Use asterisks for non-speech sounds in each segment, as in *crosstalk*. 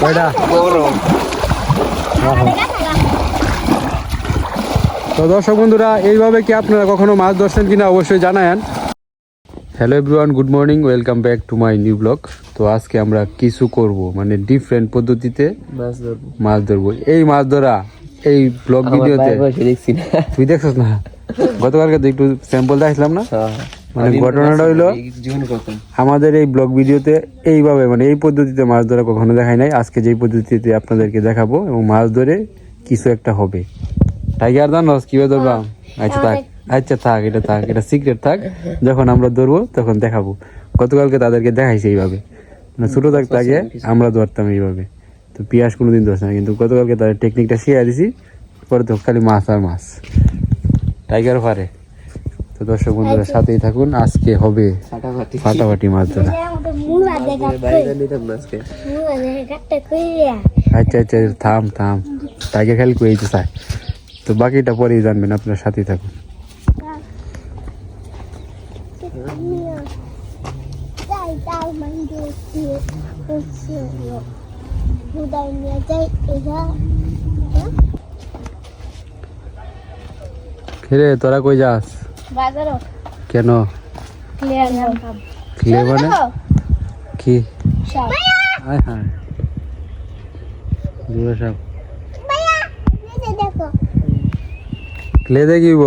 কয়টা তো দর্শক বন্ধুরা এইভাবে কি আপনারা কখনো মাছ ধরছেন কিনা অবশ্যই জানায়েন। Hello everyone good morning welcome back to my new blog তো আজকে আমরা কিছু করব মানে ডিফারেন্ট পদ্ধতিতে মাছ ধরবো। এই মাছ ধরা এই ব্লগ ভিডিওতে দেখছি তুই দেখছিস না? গতকালকে তো একটু স্যাম্পল দেখছিলাম না? মানে ঘটনাটা হইল আমাদের এই ব্লগ ভিডিওতে এইভাবে মানে এই পদ্ধতিতে মাছ ধরা কখনো দেখাই নাই। আজকে যেই পদ্ধতিতে আপনাদেরকে দেখাবো এবং মাছ ধরে কিছু একটা হবে। টাইগার জানোস কীভাবে ধরবাম আচ্ছা থাক আচ্ছা থাক এটা থাক এটা সিক্রেট থাক। *laughs* যখন আমরা ধরবো তখন দেখাবো। গতকালকে তাদেরকে দেখাইছে এইভাবে। মানে ছোট থাকতে আগে আমরা ধরতাম এইভাবে। তো পিয়াস কোনোদিন ধরছে না কিন্তু গতকালকে তাদের টেকনিকটা শিখে দিছি। পরে তো খালি মাছ আর মাছ। টাইগার পারে। তো দর্শক বন্ধুরা সাথেই থাকুন। আজকে হবে ফাটাফাটি। ফাটাফাটি মাছ ধরা। আচ্ছা আচ্ছা থাম থাম। টাইগার খেল করে তো তো বাকিটা পরেই জানবেন আপনার সাথেই থাকুন। খেলে তোরা কই যাস? কেন? খেলে মানে? কি? হ্যাঁ। দূরে সব। খেলে দেখিব?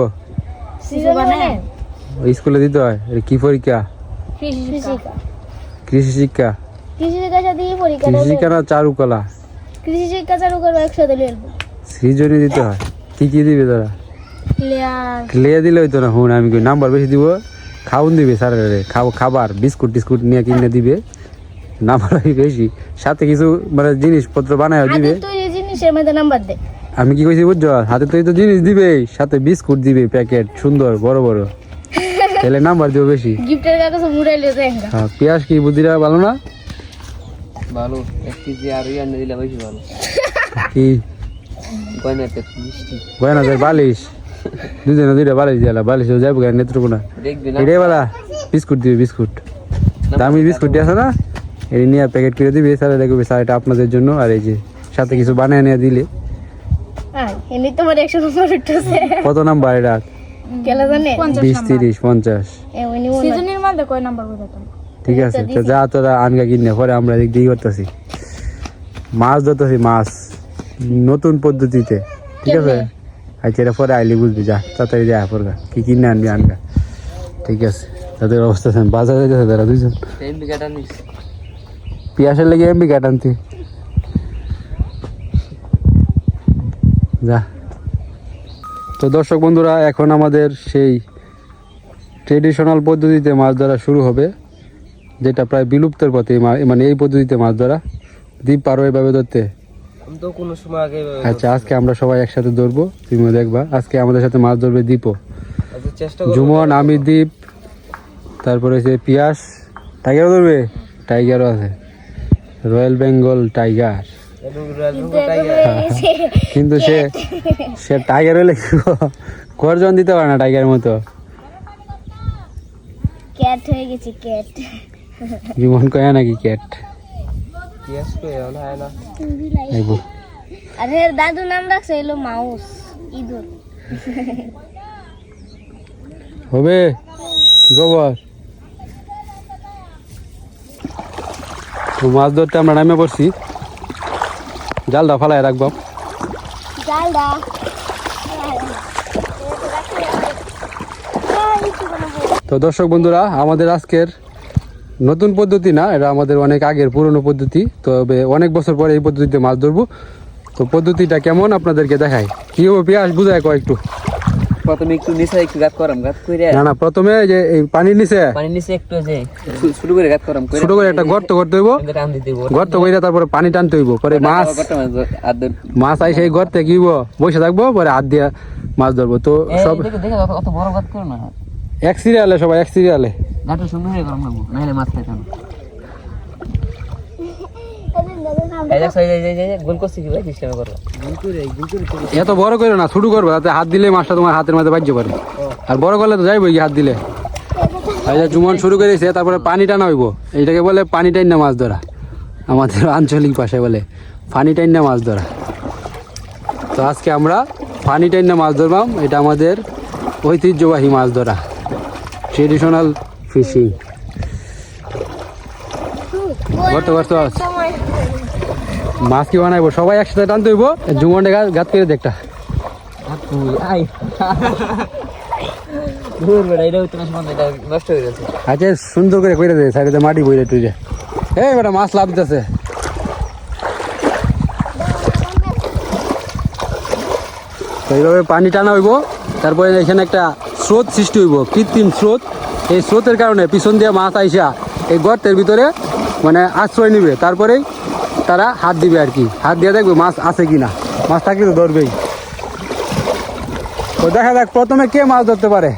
ওই স্কুলে দিতে হয়। কি পরীক্ষা? কৃষি শিক্ষা কৃষি শিক্ষা দিয়ে পরীক্ষা কৃষি শিক্ষা না চারুকলা? কৃষি শিক্ষা চালু করব একসাথে লিখব সৃজনী দিতে হয়। কি কি দিবে তোরা? ক্লিয়ার খেলে দিলে হইতো না হুন আমি কই নাম্বার বেশি দিব। খাউন দিবে স্যারের খাও খাবার বিস্কুট টিস্কুট নিয়ে কিনে দিবে। নাম্বার *laughs* বেশি সাথে কিছু মানে জিনিসপত্র বানায় দিবে। জিনিসের মধ্যে নাম্বার দে। আমি কি কইছি বুঝছ? হাতে তৈরি তো জিনিস দিবে সাথে বিস্কুট দিবে প্যাকেট সুন্দর বড় বড়। *laughs* তাহলে নাম্বার দিবে বেশি। গিফটের কাগজ মুড়াইলে দেখা হ্যাঁ পেঁয়াজ কি বুদ্ধিটা ভালো না? ভালো এক কেজি আর ইয়ে দিলে বেশি ভালো। কি? গয়নাতে মিষ্টি। গয়নাদের বালিশ। দুজনে দুইটা বালিশ দিয়ালা বালিশ যাব কেন নেত্রকো না। এটাই বলা বিস্কুট দিবে বিস্কুট। দামি বিস্কুট দিয়ে না? এই নিয়ে প্যাকেট করে দিবে স্যার দেখবে স্যার এটা আপনাদের জন্য আর এই যে সাথে কিছু বানিয়ে নিয়ে দিলে। হ্যাঁ কত নাম্বার এটা? কেলা বিশ তিরিশ পঞ্চাশ। এমনি সিজনের মধ্যে কয় নাম্বার বুঝাতাম ঠিক আছে তো যা তোরা আনগা কিনে পরে আমরা দিক দিয়ে করতেছি। মাছ ধরতেছি মাছ। নতুন পদ্ধতিতে। ঠিক আছে? এটা পরে আইলি বুঝবি যা তাড়াতাড়ি যা পরগা কি কিনে আনবি আনগা। ঠিক আছে তাদের অবস্থা বাজারে যেতেছে তারা কাটা নিস পিয়াসের লেগে এমবি কাটান্তি যা। তো দর্শক বন্ধুরা এখন আমাদের সেই ট্রেডিশনাল পদ্ধতিতে মাছ ধরা শুরু হবে যেটা প্রায় বিলুপ্তের পথে মানে এই পদ্ধতিতে মাছ ধরা। দ্বীপ পারো এভাবে ধরতে। আমি তো কোনো সময় আগে আচ্ছা আজকে আমরা সবাই একসাথে ধরবো তুমিও দেখবা। আজকে আমাদের সাথে মাছ ধরবে দীপও আচ্ছা, চেষ্টা জুমন আমি দ্বীপ তারপরে হচ্ছে পিয়াস। টাইগারও ধরবে? টাইগারও আছে। Royal Bengal tiger. টাইগার। কিন্তু সে সে টাইগার হলে কি গর্জন দিতে পারে না টাইগার মতো? ক্যাট হয়ে গেছি ক্যাট। জীবন কয়া নাকি ক্যাট? আরে দাদু নাম রাখছে এলো মাউস ইঁদুর হবে কি খবর মাছ ধরতে আমরা নামে পড়ছি জালটা ফালাই রাখব জালদা তো দর্শক বন্ধুরা আমাদের আজকের নতুন পদ্ধতি না এটা আমাদের অনেক আগের পুরনো পদ্ধতি তবে অনেক বছর পরে এই পদ্ধতিতে মাছ ধরবো। তো পদ্ধতিটা কেমন আপনাদেরকে দেখাই। কি হবে পেঁয়াজ বুঝায় কয় একটু? প্রথমে একটু নিচে একটু গাত করাম গাত করে না না প্রথমে যে এই পানির নিচে। পানি নিচে একটু যে শুরু করে গাত করাম ছোট করে একটা গর্ত করতে হইব। গর্ত তারপরে পানি টানতে হইব পরে মাছ মাছ ধর- আর ধর- মাছ আই সেই গর্তে বসে থাকব পরে হাত দিয়ে মাছ ধরবো। তো সব দেখো দেখো অত- অত বড় গাত করো না। এক সিরিয়ালে সবাই এক সিরিয়ালে গাঁটু সুন্দর হয়ে গরম লাগবো নাহলে মাছ খাইতাম এত বড় করে না ছোট করবে তাতে হাত দিলে মাছটা তোমার হাতের মধ্যে বাজ্য পারে আর বড় করলে তো যাইবই হাত দিলে। জুমন শুরু করেছে তারপরে পানি টানা হইব। এইটাকে বলে পানি টাইন না মাছ ধরা। আমাদের আঞ্চলিক ভাষায় বলে ফানি টাইনা মাছ ধরা। তো আজকে আমরা ফানি টাইনা মাছ ধরবাম এটা আমাদের ঐতিহ্যবাহী মাছ ধরা। ট্রেডিশনাল ফিশিং করতে করতে মাছ কি বানাইবো? সবাই একসাথে টানতে হইব। জুমন্ডে গাত করে দেখটা গেছে আচ্ছা সুন্দর করে কইরা দে, সাইডে মাটি বইরে টুইরে এই বেটা, মাছ লাভ দিতেছে। এইভাবে পানি টানা হইব। তারপরে এখানে একটা স্রোত সৃষ্টি হইব, কৃত্রিম স্রোত। এই স্রোতের কারণে পিছন দিয়ে মাছ আইসা এই গর্তের ভিতরে মানে আশ্রয় নিবে, তারপরেই তারা হাত দিবে আর কি। হাত দিয়ে দেখবে মাছ আছে কি না মাছ থাকলে তো ধরবেই। তো দেখা যাক, প্রথমে কে মাছ ধরতে পারে।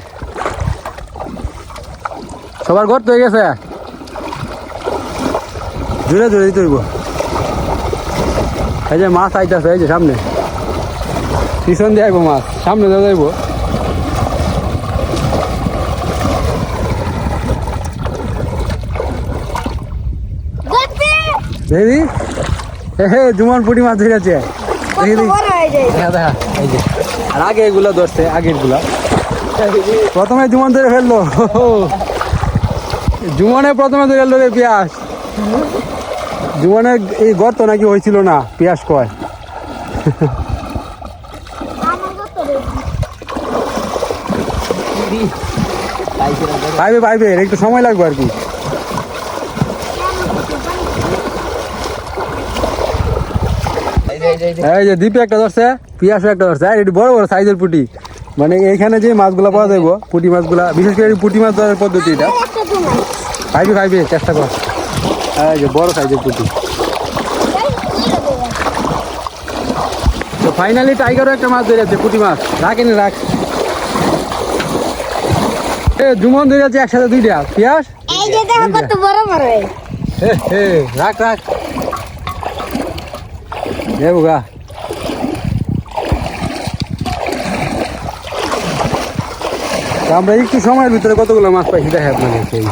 সবার গর্ত হয়ে গেছে? জোরে জোরে দিতে হইব। এই যে মাছ আইতাছে, এই যে সামনে। পিছন দিয়ে আইব মাছ, সামনে দিয়ে দেখি? হে জুমন পুটি মাছ ধরে আছে। দেখি দেখি। দেখা দেখা এই যে। আর আগে এগুলো ধরছে আগেরগুলা। প্রথমে জুমন ধরে ফেলল। জুমনে প্রথমে ধরে ফেলল রে পিয়াস। জুমনের এই গর্ত নাকি হয়েছিল না পিয়াস কয়। পাইবে পাইবে এর একটু সময় লাগবে আর কি। এই যে, দীপে একটা ধরছে পিয়াসও একটা ধরছে। আর এটি বড় বড় সাইজের পুটি। মানে এইখানে যে মাছগুলো পাওয়া যাইব পুটি মাছগুলা বিশেষ করে পুটি মাছ ধরার পদ্ধতি এটা। পাইবে পাইবে চেষ্টা কর। এই যে বড় সাইজের পুটি। তো ফাইনালি টাইগারও একটা মাছ ধরে আছে পুটি মাছ। রাখেনি রাখ। এ জুমন ধরে আছে একসাথে দুইটা। পিয়াস? এই যে দেখো কত বড় বড়। হে হে রাখ রাখ। বুগা তা আমরা একটু সময়ের ভিতরে কতগুলো মাছ পাইছি দেখে আপনাদের সেই।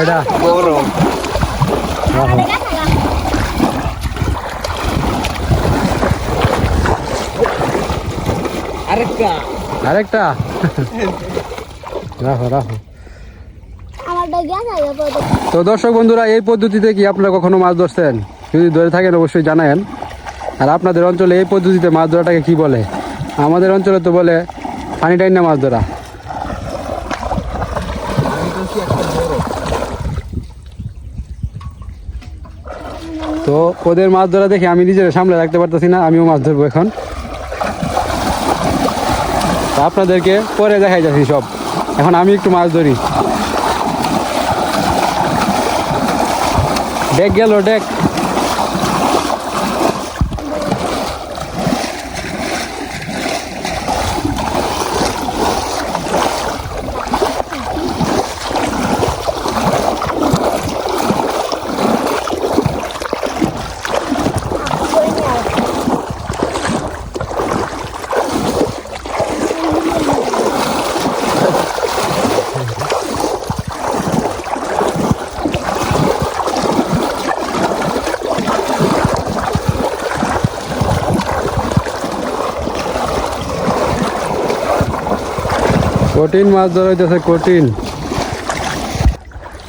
কয়টা বড়। আরেকটা আরেকটা রাখো রাখো তো দর্শক বন্ধুরা এই পদ্ধতিতে কি আপনারা কখনো মাছ ধরছেন? যদি ধরে থাকেন অবশ্যই জানায়েন। আর আপনাদের অঞ্চলে এই পদ্ধতিতে মাছ ধরাটাকে কি বলে? আমাদের অঞ্চলে তো বলে পানি টাইনা মাছ ধরা। তো ওদের মাছ ধরা দেখে আমি নিজের সামলে রাখতে পারতেছি না, আমিও মাছ ধরবো এখন। আপনাদেরকে পরে দেখাই যাচ্ছি সব। এখন আমি একটু মাছ ধরি। ডেক গেল ডেক কঠিন মাছ ধরা হইতেছে কঠিন।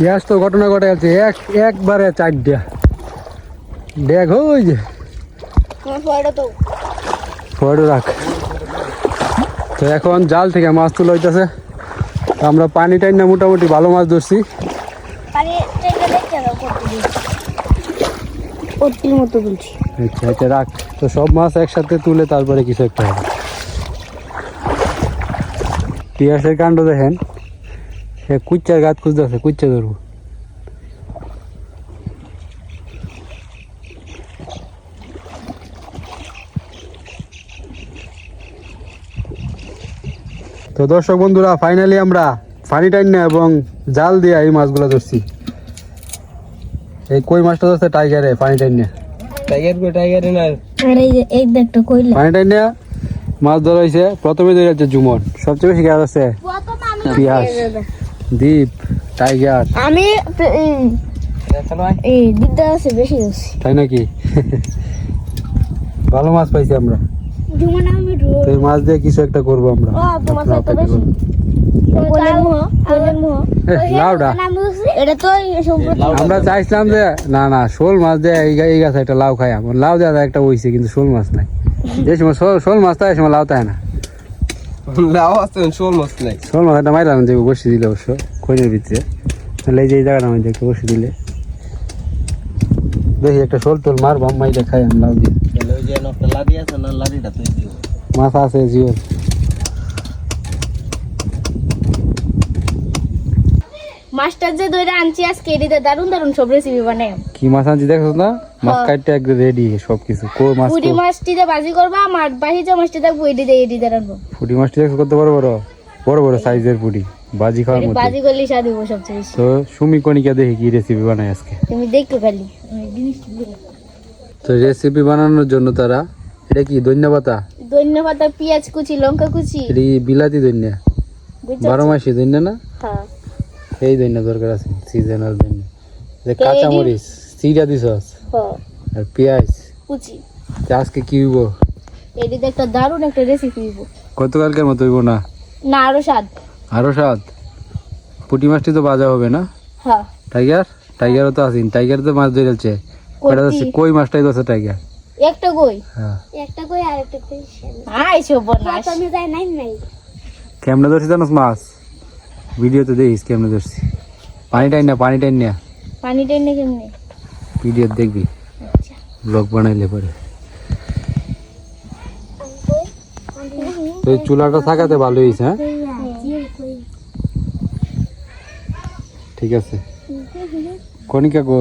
ইয়াস তো ঘটনা ঘটে গেছে এক একবারে চারটা দেখ ওই যে। রাখ। তো এখন জাল থেকে মাছ তুলে হইতেছে। আমরা পানি টাইন না মোটামুটি ভালো মাছ ধরছি। আচ্ছা আচ্ছা রাখ। তো সব মাছ একসাথে তুলে তারপরে কিছু একটা হবে। পিয়ার্সের কাণ্ড দেখেন। সে কুচ্চার গাছ খুঁজতে আছে কুচ্চা ধরবো। তো দর্শক বন্ধুরা ফাইনালি আমরা ফানি টাইন এবং জাল দিয়ে এই মাছগুলো ধরছি। এই কই মাছটা ধরছে টাইগারে ফানি টাইন টাইগার কই টাইগারে না। আরে এই দেখ তো কই ফানি টাইন মাছ ধরা হয়েছে প্রথমে ধরে হচ্ছে জুমন সবচেয়ে বেশি কাজ আছে। পিয়াস দ্বীপ টাইগার। আমি এই- আছে বেশি তাই নাকি? ভালো মাছ পাইছি আমরা। এই মাছ দিয়ে কিছু একটা করব আমরা। আমরা চাইছিলাম যে না না শোল মাছ দিয়ে এই গাছে একটা লাউ খাই আমার লাউ দেওয়া একটা হইছে কিন্তু শোল মাছ নাই। যে সময় শোল মাছ থাকে সময় লাউ না লাও আছে শোল মাছ নাই শোল মাছ একটা মাইলাম যে বসে দিলে অবশ্য খৈনের ভিতরে তাহলে এই যে এই জায়গাটা মধ্যে একটা বসে দিলে দেখি একটা শোল টোল মারবো মাইটা খাই আমি লাউ দিয়ে তাহলে ওই যে একটা লাদি আছে না লাদিটা তুই দিও মাছ আছে জিওল মাস্টার যে দইরা আনছি আজকে এডিতে দারুণ দারুণ সব রেসিপি বানাই কি মাছ আনছি দেখছ না? মাছ। কাটতে একদম রেডি সবকিছু। কো মাছ পুরি তো মাছটিতে বাজি করবা আর বাহি যে মাছটি পুটি মাছটি দেখছ কত বড় বড়? বড় বড় সাইজের বাজি খাওয়ার মতো বাজি করলে স্বাদ হব সবচেয়ে তো সুমি কণিকা দেখি কি রেসিপি বানায় আজকে? তুমি দেখো খালি। তো রেসিপি বানানোর জন্য তারা এটা কি ধনিয়া পাতা? ধনিয়া পেঁয়াজ কুচি লঙ্কা কুচি। এটি বিলাতি ধনিয়া। বারো মাসি ধনিয়া না? হ্যাঁ। এই ধনিয়া দরকার আছে সিজনাল ধনিয়া। কাঁচা মরিচ দিছস হ্যাঁ। আর পেঁয়াজ? তো কুচি আজকে কি হইব? এডিতে একটা দারুণ একটা রেসিপি দিব গতকালকের মতো হইব না? না আরও স্বাদ। আরও স্বাদ? পুটি মাছটি তো বাজা হবে না? হ্যাঁ। টাইগার? টাইগারও তো আসিন টাইগার তো মাছ ধরেছে কয়টা ধরছে? কই মাছটাই ধরছে টাইগার? একটা কই? হ্যাঁ। একটা কই আর একটা কই? আইছো বনাস আমি যাই নাই নাই। কেমনে ধরছি জানোস মাছ? ভিডিওতে দেখিস কেমনে ধরছি। পানি টাইন না পানি টাইন না। পানি টেনে কেমনে? ভিডিও দেখবি। ব্লগ বানাইলে পরে। তো এই চুলাটা থাকাতে ভালো হয়েছে হ্যাঁ? ঠিক আছে। কণিকা গো।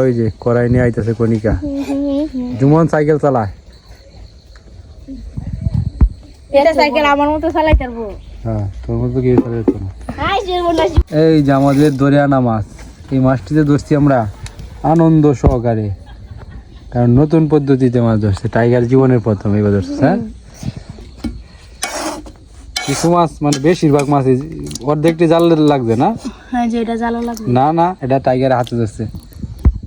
ওই যে। কড়াই নিয়ে আইতেছে কণিকা। জুমন সাইকেল চালায়। হ্যাঁ এই যে আমাদের দরে আনা মাছ এই মাছটিতে ধরছি আমরা আনন্দ সহকারে। কারণ নতুন পদ্ধতিতে মাছ ধরছে টাইগার জীবনের প্রথম এবার ধরছে হ্যাঁ? কিছু মাছ মানে বেশিরভাগ মাছ অর্ধেকটি জাল লাগবে না? হ্যাঁ না না এটা টাইগার হাতে ধরছে।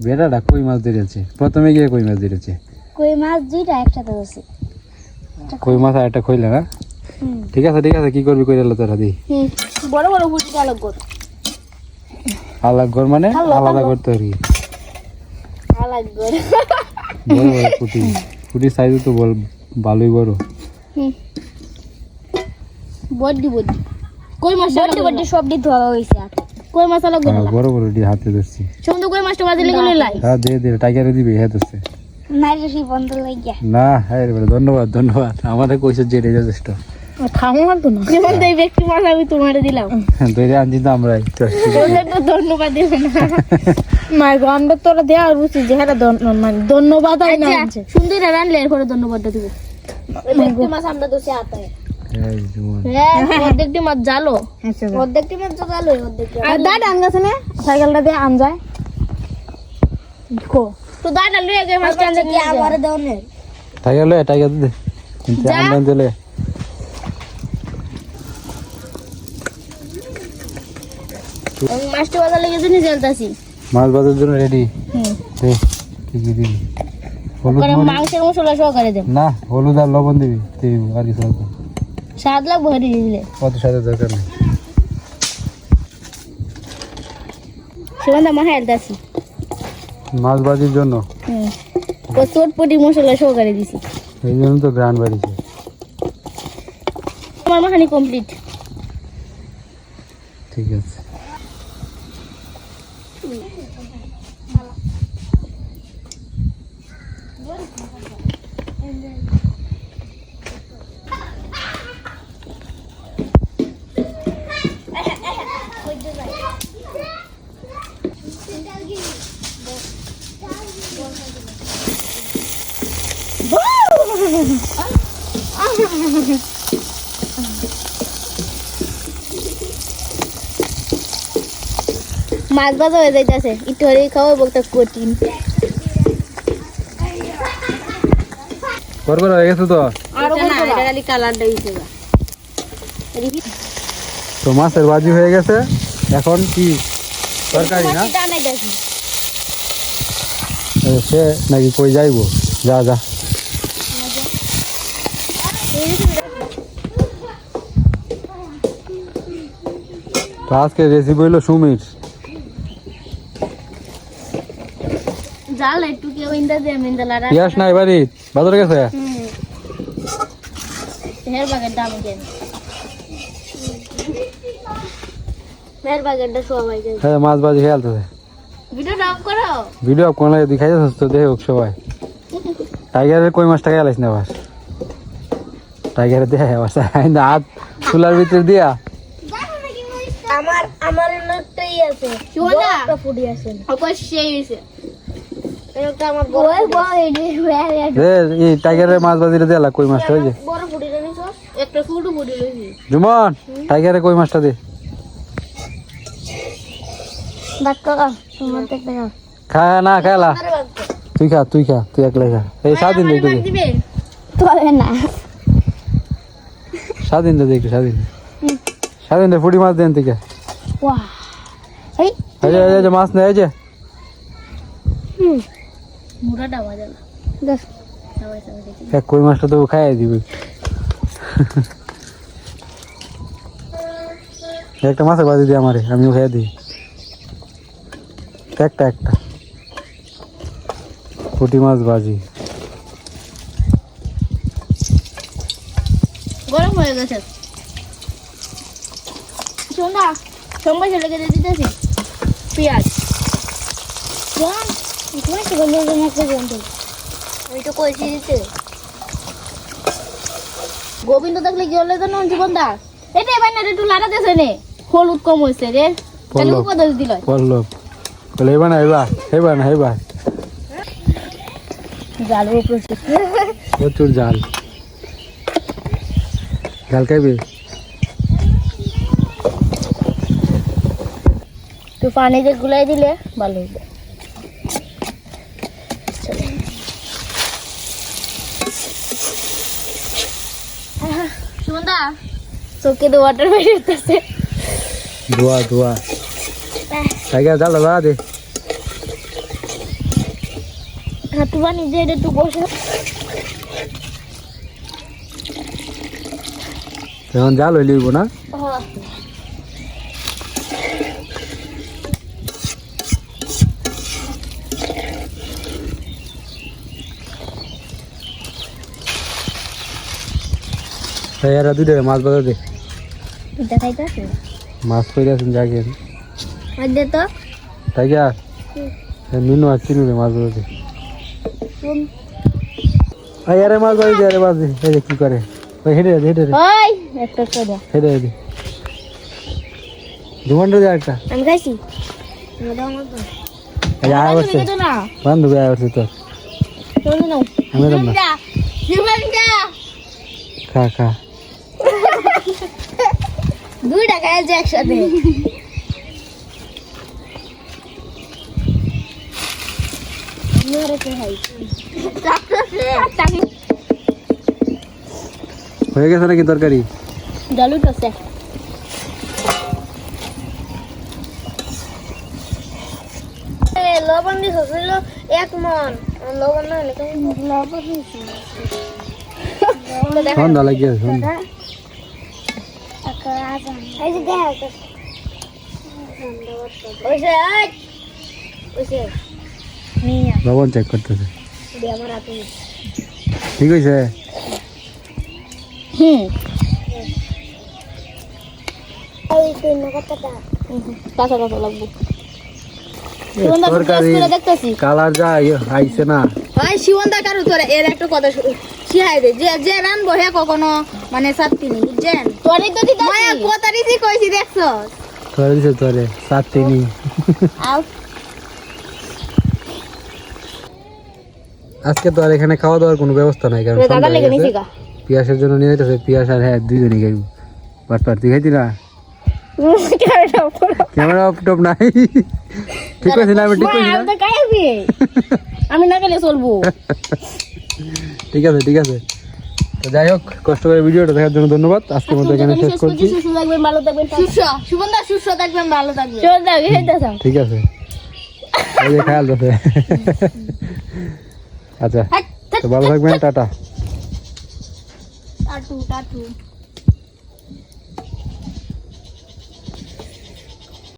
বেটাটা কই মাছ ধরেছে? প্রথমে গিয়ে কই মাছ ধরেছে? কই মাছ দুইটা একসাথে আছে কই মাছ আর একটা খইলা না ঠিক আছে ঠিক আছে কি করবি কই এলো তোরা দি। বড় বড় ফুটি আলাগ কর আলাদা ঘর মানে আলাদা আলাদা ঘর। করতে আর কি বড় বড় সাইজ তো বল ভালোই বড়। হুম। বড্ডি বড্ডি। কই মাছ বড্ডি বড্ডি সব দি ধোয়া হইছে আর। কই মাছ আলাগ হ্যাঁ, বড় বড় ডি হাতে ধরছি। সুন্দর কই মাছটা বাজলে গেলে লাই। হ্যাঁ দে দে টাইগারে দিবি হ্যাঁ ধরছে। নাইলে সেই বন্ধ লাগিয়া। না হ্যাঁ রে ধন্যবাদ ধন্যবাদ। আমাদের কইছে যে যথেষ্ট। খামো না তো না। যেমন তো এই মাছ আমি তোমারে দিলাম। ধরে আনছি তো আমরাই। তো ধন্যবাদ দিবে না। *laughs* মায়ের গন্ধ তোরা দেওয়া বুঝছি যে হ্যাঁ মানে ধন্যবাদ আর না সুন্দর রানলে এরপরে ধন্যবাদটা দিব। ব্যক্তি মাছ আমরা তো আতায় এই জীবন। অর্ধেকটি মাছ জালো। আচ্ছা অর্ধেকটি মাছ জালো অর্ধেকটি আর দাঁড় আন গেছে না? সাইকেলটা দিয়ে আন যায়। তো দাঁড়া লুয়ে গে মাছটা আনতে কি আমারে দাও নে টাইগার লয় টাইগার দে। কিন্তু দিলে। মাছটা বাজার লেগে জন্য জ্বলতাছি। মাছ বাজার জন্য রেডি দে কি কি দিবি। হলুদ মাংসের মশলা সহকারে দেব না হলুদ আর লবণ দিবি দিবি আর কিছু লাগবে স্বাদ লাগবে হরি দিলে অত সাথে দরকার নেই। সেখানে আমার হেলতাছি মাছ বাজির জন্য ও চটপটি মশলা সহকারে দিছি। এই জন্য তো গ্রান বাড়িছে। আমার মাখানি কমপ্লিট। ঠিক আছে। মাছ ভাজা হয়ে যাইতেছে। একটু হলে খাওয়া বলতে কঠিন। করবার হয়ে গেছে তো? তো মাছের বাজি হয়ে গেছে। এখন কি তরকারি না? সে নাকি কই যাইবো? যা যা। আজকে রেসিপি হইল সুমির। জাল একটু কেউ ইন্দা দিয়ে মিন্দা লারা পিয়াস নাই বাড়ি বাজারে গেছে? হের বাগের দাম কেন হের বাগেরটা সবাই কেন হ্যাঁ মাছ বাজি খেয়ালতেছে ভিডিও ডাউন করো। ভিডিও কোন লাগে দেখাই যাচ্ছে তো দেখে সবাই। টাইগারের কই মাছটা খেয়ালাইস না টাইগারের দেয় হাত চুলার ভিতর দিয়া। আমার আমার আছে। আছে। অবশ্যই আছে এই টাইগারের মাছ বাজিটা দেলা কই মাছটা ওই যে। বড় ফুডি জানিস একটা ফুডু ফুডি লইছি জুমন টাইগারের কই মাছটা দে। খা না খেলা তুই খা তুই খা তুই একলাই খা। এই স্বাধীন দে দিবে? স্বাধীন দে একটু স্বাধীন স্বাধীন দে ফুটি মাছ দেন এই। যে এই মাছ নেই এই যে। মুড়াটা বাজা না। দেখ। সবাই সবাই এক কই মাছটা তো খাইয়ে দিবি। একটা মাছের বাজি দিয়ে আমারে আমিও খাইয়ে দিই। একটা একটা। পুঁটি মাছ বাজি। গরম হয়ে গেছে। শোনা সবাই চলে গেছে দিতেছি। পেঁয়াজ। আমি তো কইছি দিতে গোবিন্দ থাকলে কি হলে জানো জীবন দা এটা এবার না একটু লাড়া দেছে নে। হলুদ কম হয়েছে রে। তাহলে উপদেশ দিল। পল্লব। বলে এবার না এবার। এবার না এবার। জাল উপরে প্রচুর জাল। জাল খাইবি? তো পানিতে গুলাই দিলে ভালো হইবে। চোখে তো ওয়াটার বেরিয়েছে ধোয়া ধোয়া টাইগার জাল লাগা দে। হাঁটু পানি দিয়ে এটা একটু বসে। এখন জাল হইলে না? টাইগার দুইটা মাছ বাজা দে। মাছ কইরা আছেন জাগে আর দে তো। টাইগার? মিনু আর চিনু রে মাছ দে আই আরে মাছ দে আরে মাছ এই কি করে? ওই দে হেঁটে দে ওই একটা করে হেঁটে দে জুমন্ডে দে একটা আমি খাইছি। তোর। আমি খা খা। দুই টাকা আছে একসাথে। হয়ে গেছে নাকি তরকারি? ডালু লবণ দিয়ে এক মন। লবণ না হলে লবণ সন্ধ্যা লাগিয়ে সন্ধ্যা এই যে দেখা ওইসে আয় ওইসে নিয়ে লবণ চেক করতেছে। দিয়ে আমার হাতে ঠিক হয়েছে হুম। কাঁচা কাঁচা লাগবো। তরকারি দেখতেছি। কালার যা ইয়ে আইছে না। ভাই শিবন্দা কারু তোর এর একটা কথা শিখাই দে। যে যে রানবো হে কখনো মানে সাতটি নি বুঝছেন? তোরই তো দিতে মায়া কোতারিছি কইছি দেখছ? তোরে দিছে তোরে সাত তিনি। আজকে তো আর এখানে খাওয়া দাওয়ার কোনো ব্যবস্থা নাই কারণ দাদা লেগে নিছি গা পিয়াসের জন্য নিয়ে যেতেছে পিয়াস আর হ্যাঁ দুইজনই খাইব। বাট পার তুই খাইতি না? ক্যামেরা অফ টপ নাই। ঠিক আছে না আমি ঠিক করছি না *laughs* আমি না গেলে চলবো। *laughs* ঠিক আছে ঠিক আছে। তো যাই হোক কষ্ট করে ভিডিওটা দেখার জন্য ধন্যবাদ। আজকের মতো এখানে শেষ করছি। সুস্থ থাকবেন ভালো থাকবেন সুস্থ সুবন্ধা সুস্থ থাকবেন ভালো থাকবেন। ঠিক আছে। এই যে খেয়াল রাখে। আচ্ছা তো ভালো থাকবেন টাটা। Tattoo tattoo